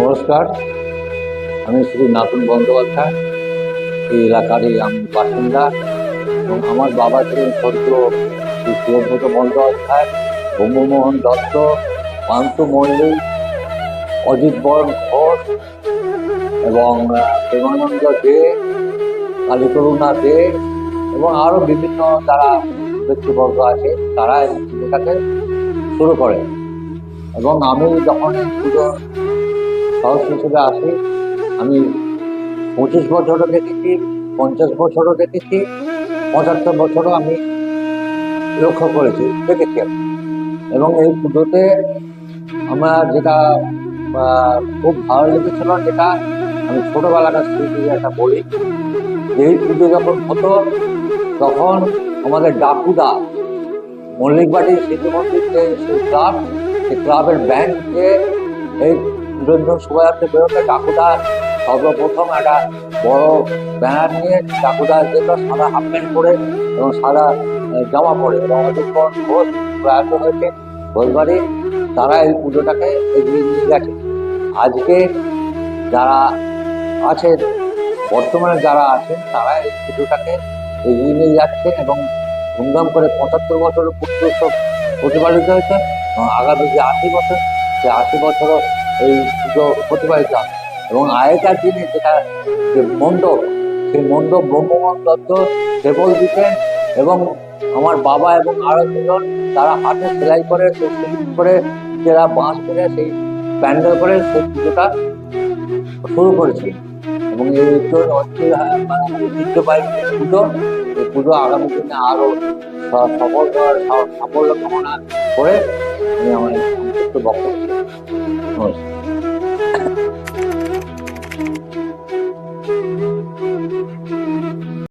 নমস্কার। আমি শ্রী নাতুন বন্দ্যোপাধ্যায়। এই এলাকারই আমি বাসিন্দা এবং আমার বাবা ছিলেন স্বর্গীয় শ্রী শিবব্রত বন্দ্যোপাধ্যায়, ব্রহ্মমোহন দত্ত পান্তু মল্লিক, অজিত বরণ ঘোষ এবং প্রেমানন্দ দে, কালীকরুণা দে এবং আরও বিভিন্ন যারা ব্যক্তিবর্গ আছে তারা এই পুজোটাকে শুরু করে এবং আমি যখন পুজো সদস্য হিসেবে আসি। আমি পঁচিশ বছরও দেখেছি, পঞ্চাশ বছরও দেখেছি, পঁচাত্তর বছরও আমি লক্ষ্য করেছি, দেখেছি এবং এই পুজোতে আমরা যেটা খুব ভালো লেগেছিল যেটা, আমি ছোটবেলাটা স্মৃতি একটা বলি। এই পুজো যখন হতো, তখন আমাদের ডাকুদা মল্লিকবাড়ি স্মৃতি মন্দির যে ক্লাব, সেই ক্লাবের যে এই নিরঞ্জন শোভাযাত্রা বেরোতে ডাকুদা সর্বপ্রথম একটা বড় ব্যানার নিয়ে ডাকুদা যেটা সাদা হাফ প্যান্ট পরে এবং সাদা জামা পরে এবং বরণ ঘোষ প্রয়াত হয়েছে ঘোষবাড়ি তারা এই পুজোটাকে এগিয়ে নিয়ে গেছে। আজকে যারা আছেন, বর্তমানে যারা আছেন, তারা এই পুজোটাকে এগিয়ে নিয়ে যাচ্ছেন এবং ধুমধাম করে পঁচাত্তর বছরের পূর্তি উৎসব প্রতিপালিত হয়েছে এবং আগামী যে আশি বছর, সে আশি বছরও এই পুজো হবে এবং আগেকার দিনে যেটা যে মণ্ডপ, সেই মণ্ডপ ব্রহ্মমোহন দত্ত সেবল দিতেন এবং আমার বাবা এবং আরও দুজন তারা হাতে সেলাই করে, সেই করে যারা বাঁশ করে সেই প্যান্ডেল করে সেই পুজোটা শুরু করেছি। এবং এই মানে ঐতিহ্যবাহী পুজো, এই পুজো আগামী দিনে আরও সফল সাফল্য কামনা করে আমি আমার বক্তব্য নমস্কার।